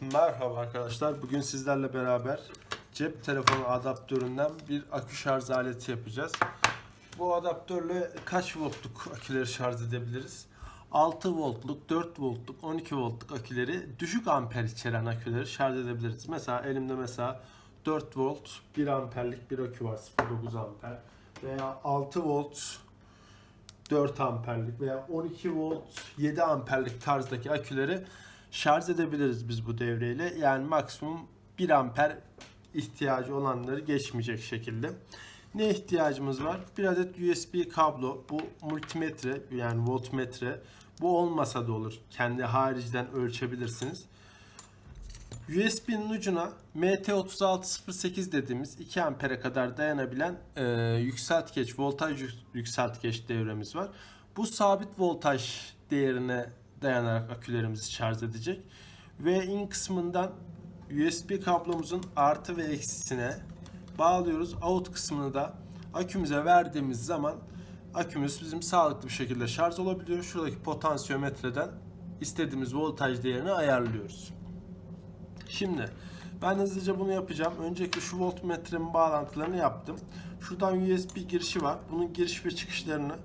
Merhaba arkadaşlar. Bugün sizlerle beraber cep telefonu adaptöründen bir akü şarj aleti yapacağız. Bu adaptörle kaç voltluk aküleri şarj edebiliriz? 6 voltluk, 4 voltluk, 12 voltluk aküleri düşük amper içeren aküleri şarj edebiliriz. Mesela elimde mesela 4 volt 1 amperlik bir akü var 0.9 amper veya 6 volt 4 amperlik veya 12 volt 7 amperlik tarzdaki aküleri şarj edebiliriz biz bu devreyle. Yani maksimum 1 amper ihtiyacı olanları geçmeyecek şekilde. Ne ihtiyacımız var? Bir adet USB kablo, bu multimetre yani voltmetre. Bu olmasa da olur. Kendi haricden ölçebilirsiniz. USB'nin ucuna MT3608 dediğimiz 2 ampere kadar dayanabilen e, yükseltgeç, voltaj yük- yükseltgeç devremiz var. Bu sabit voltaj değerine dayanarak akülerimizi şarj edecek. Ve in kısmından USB kablomuzun artı ve eksisine bağlıyoruz. Out kısmını da akümüze verdiğimiz zaman akümüz bizim sağlıklı bir şekilde şarj olabiliyor. Şuradaki potansiyometreden istediğimiz voltaj değerini ayarlıyoruz. Şimdi ben hızlıca bunu yapacağım. Öncelikle şu voltmetremin bağlantılarını yaptım. Şuradan USB girişi var. Bunun giriş ve çıkışlarını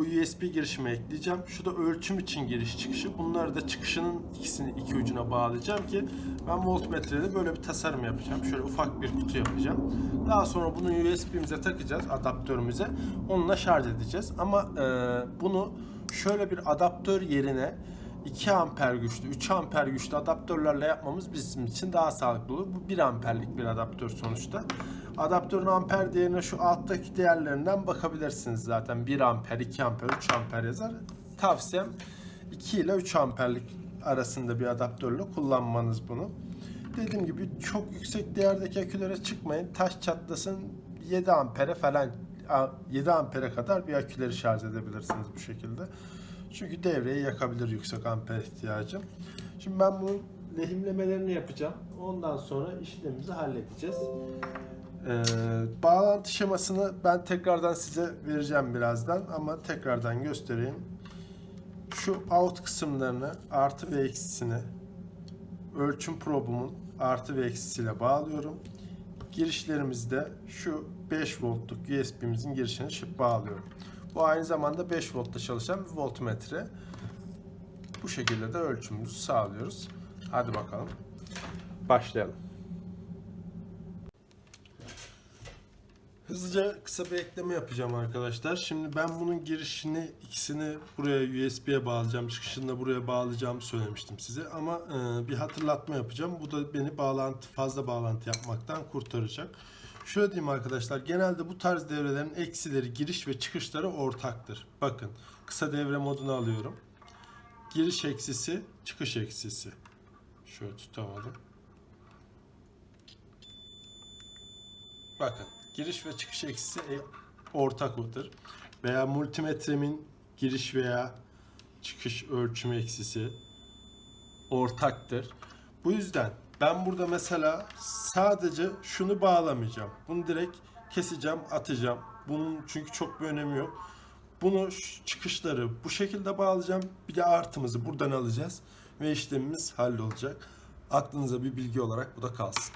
bu USB girişime ekleyeceğim. Şu da ölçüm için giriş çıkışı. Bunları da çıkışının ikisini iki ucuna bağlayacağım ki ben voltmetrede böyle bir tasarım yapacağım. Şöyle ufak bir kutu yapacağım. Daha sonra bunu USB'mize takacağız adaptörümüze. Onunla şarj edeceğiz. Ama e, bunu şöyle bir adaptör yerine 2 amper güçlü, 3 amper güçlü adaptörlerle yapmamız bizim için daha sağlıklı olur. Bu 1 amperlik bir adaptör sonuçta. Adaptörün amper değerine şu alttaki değerlerinden bakabilirsiniz zaten. 1 amper, 2 amper, 3 amper yazar. Tavsiyem 2 ile 3 amperlik arasında bir adaptörle kullanmanız bunu. Dediğim gibi çok yüksek değerdeki akülere çıkmayın. Taş çatlasın 7 ampere falan 7 ampere kadar bir aküleri şarj edebilirsiniz bu şekilde. Çünkü devreyi yakabilir yüksek amper ihtiyacı. Şimdi ben bunun lehimlemelerini yapacağım. Ondan sonra işlemimizi halledeceğiz. Ee, bağlantı şemasını ben tekrardan size vereceğim birazdan ama tekrardan göstereyim. Şu out kısımlarını artı ve eksisini ölçüm probumun artı ve eksisiyle bağlıyorum. Girişlerimizde şu 5 voltluk USB'mizin girişini şıp bağlıyorum. Bu aynı zamanda 5 voltta çalışan bir voltmetre. Bu şekilde de ölçümümüzü sağlıyoruz. Hadi bakalım. Başlayalım. Hızlıca kısa bir ekleme yapacağım arkadaşlar. Şimdi ben bunun girişini ikisini buraya USB'ye bağlayacağım, çıkışını da buraya bağlayacağımı söylemiştim size. Ama e, bir hatırlatma yapacağım. Bu da beni bağlantı fazla bağlantı yapmaktan kurtaracak. Şöyle diyeyim arkadaşlar. Genelde bu tarz devrelerin eksileri, giriş ve çıkışları ortaktır. Bakın kısa devre modunu alıyorum. Giriş eksisi, çıkış eksisi. Şöyle tutamadım. Bakın giriş ve çıkış eksisi e, ortaklıktır. Veya multimetremin giriş veya çıkış ölçüm eksisi ortaktır. Bu yüzden ben burada mesela sadece şunu bağlamayacağım. Bunu direkt keseceğim, atacağım. Bunun çünkü çok bir önemi yok. Bunu çıkışları bu şekilde bağlayacağım. Bir de artımızı buradan alacağız ve işlemimiz hallolacak. Aklınıza bir bilgi olarak bu da kalsın.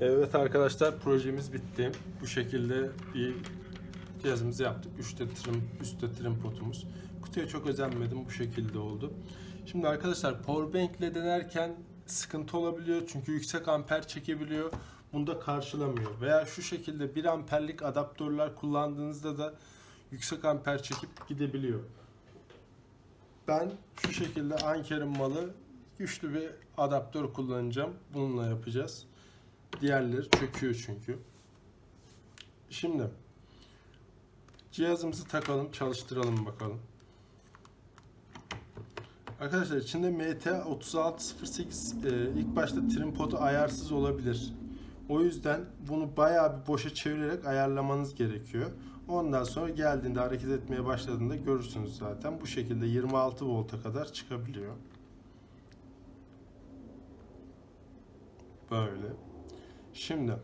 Evet arkadaşlar projemiz bitti. Bu şekilde bir cihazımızı yaptık. Üstte trim, üstte trim potumuz. Kutuya çok özenmedim. Bu şekilde oldu. Şimdi arkadaşlar powerbank ile denerken sıkıntı olabiliyor. Çünkü yüksek amper çekebiliyor. Bunda karşılamıyor. Veya şu şekilde 1 amperlik adaptörler kullandığınızda da yüksek amper çekip gidebiliyor. Ben şu şekilde Anker'in malı güçlü bir adaptör kullanacağım. Bununla yapacağız. Diğerleri çöküyor çünkü. Şimdi cihazımızı takalım, çalıştıralım bakalım. Arkadaşlar içinde MT3608 e, ilk başta trim potu ayarsız olabilir. O yüzden bunu bayağı bir boşa çevirerek ayarlamanız gerekiyor. Ondan sonra geldiğinde hareket etmeye başladığında görürsünüz zaten. Bu şekilde 26 volta kadar çıkabiliyor. Böyle. Şimdi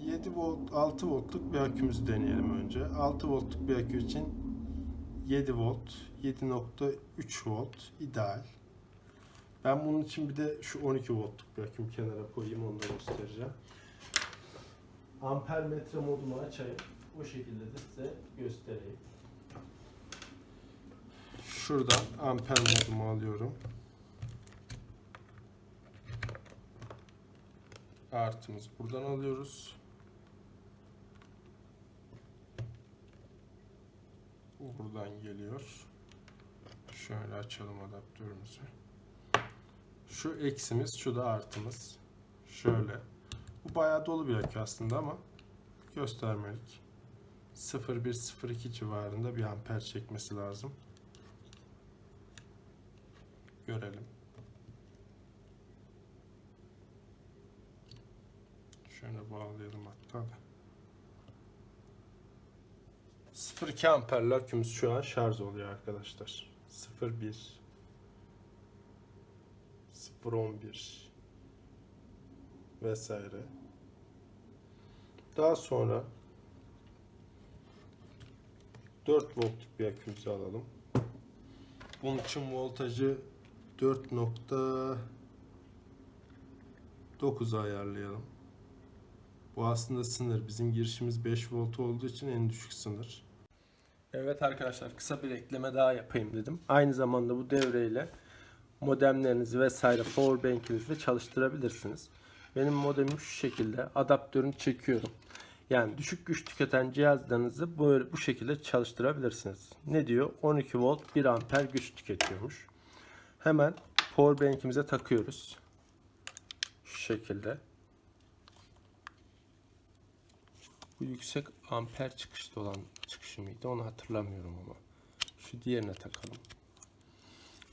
7 volt 6 voltluk bir akümüzü deneyelim önce. 6 voltluk bir akü için 7 volt 7.3 volt ideal. Ben bunun için bir de şu 12 voltluk bir aküm kenara koyayım onu da göstereceğim. Amper metre modumu açayım. O şekilde de size göstereyim. Şuradan amper modumu alıyorum. Artımızı buradan alıyoruz. Bu buradan geliyor. Şöyle açalım adaptörümüzü. Şu eksimiz, şu da artımız. Şöyle. Bu bayağı dolu bir akü aslında ama göstermelik. 0,1-0,2 civarında bir amper çekmesi lazım. Görelim. Şöyle bağlayalım hatta da. 0,2 amperli akümüz şu an şarj oluyor arkadaşlar. 0,1 0,11 vesaire. Daha sonra 4 voltluk bir akümüzü alalım. Bunun için voltajı 4.9'a ayarlayalım. Bu aslında sınır. Bizim girişimiz 5 volt olduğu için en düşük sınır. Evet arkadaşlar kısa bir ekleme daha yapayım dedim. Aynı zamanda bu devreyle modemlerinizi vesaire powerbank'inizi de çalıştırabilirsiniz. Benim modemim şu şekilde adaptörünü çekiyorum. Yani düşük güç tüketen cihazlarınızı böyle bu şekilde çalıştırabilirsiniz. Ne diyor? 12 volt 1 amper güç tüketiyormuş. Hemen powerbank'imize takıyoruz. Şu şekilde. Bu yüksek amper çıkışlı olan çıkışı mıydı onu hatırlamıyorum ama. Şu diğerine takalım.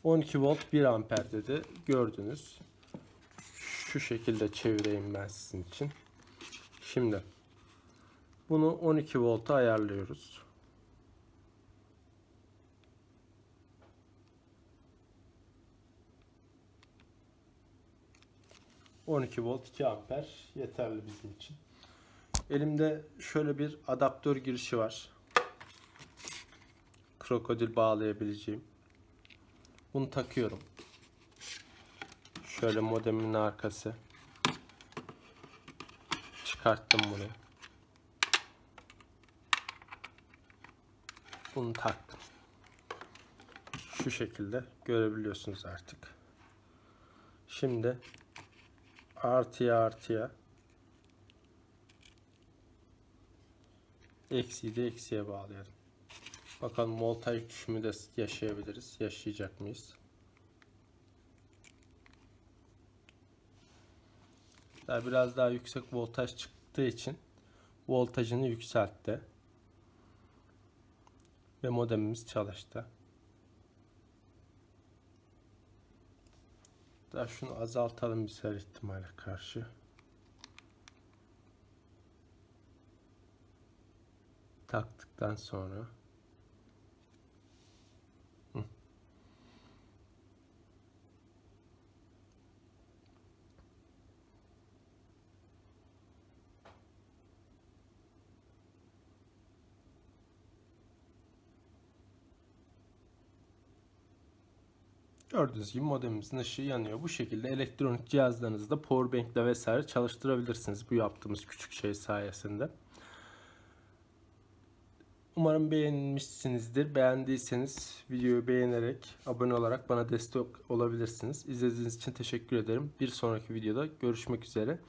12 volt 1 amper dedi. Gördünüz. Şu şekilde çevireyim ben sizin için. Şimdi bunu 12 volta ayarlıyoruz. ...12 volt 2 amper yeterli bizim için. Elimde şöyle bir adaptör girişi var. Krokodil bağlayabileceğim. Bunu takıyorum. Şöyle modemin arkası. Çıkarttım bunu. Bunu taktım. Şu şekilde görebiliyorsunuz artık. Şimdi artıya artıya eksiği de eksiye bağlayalım. Bakalım voltaj düşümü de yaşayabiliriz. Yaşayacak mıyız? Daha biraz daha yüksek voltaj çıktığı için voltajını yükseltti. Ve modemimiz çalıştı. Daha şunu azaltalım bir her ihtimale karşı. Taktıktan sonra Gördüğünüz gibi modemimizin ışığı yanıyor. Bu şekilde elektronik cihazlarınızı da powerbank ile vesaire çalıştırabilirsiniz bu yaptığımız küçük şey sayesinde. Umarım beğenmişsinizdir. Beğendiyseniz videoyu beğenerek, abone olarak bana destek olabilirsiniz. İzlediğiniz için teşekkür ederim. Bir sonraki videoda görüşmek üzere.